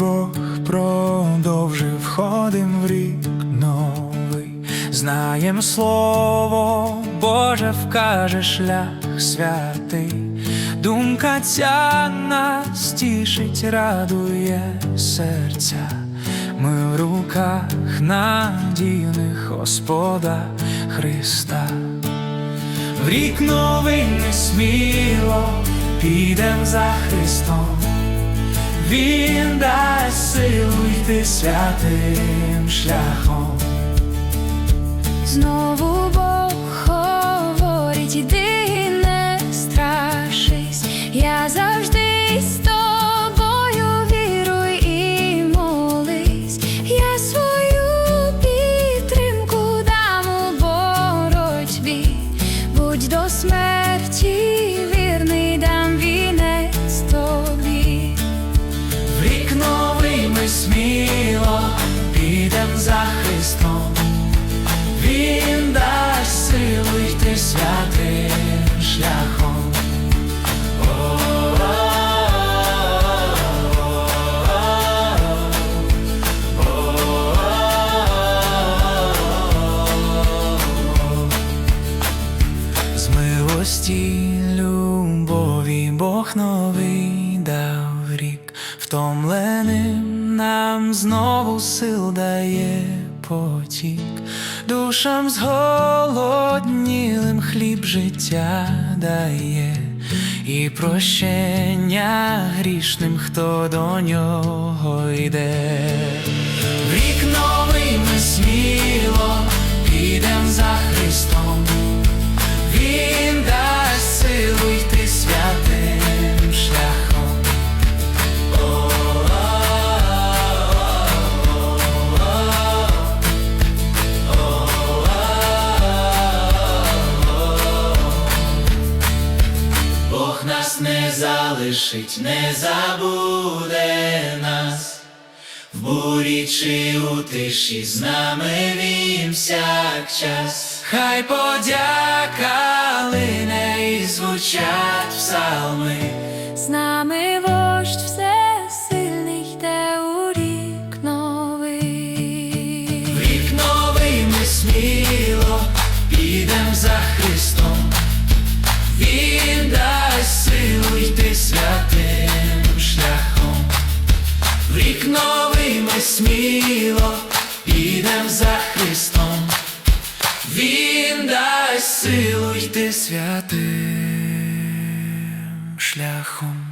Бог продовжив ходим в рік новий. Знаєм слово Боже вкаже шлях святий. Думка ця нас тішить, радує серця. Ми в руках надійних Господа Христа. В рік новий ми сміло підем за Христом. Він дасть силу йти святим шляхом. Знову Бог підем за Христом. Він дасть силу йти святим шляхом. З милості любові Бог новий дав рік, втомленим нам знову сил дає потік, душам зголоднілим хліб життя дає, і прощення грішним, хто до нього йде. В рік новий ми сміло підем за Христом. Нас не залишить, не забуде нас. В бурі чи у тиші з нами він всякчас. Хай подяка лине і звучать псалми. З нами рік новий ми сміло підем за Христом. Він дасть силу йти святим шляхом.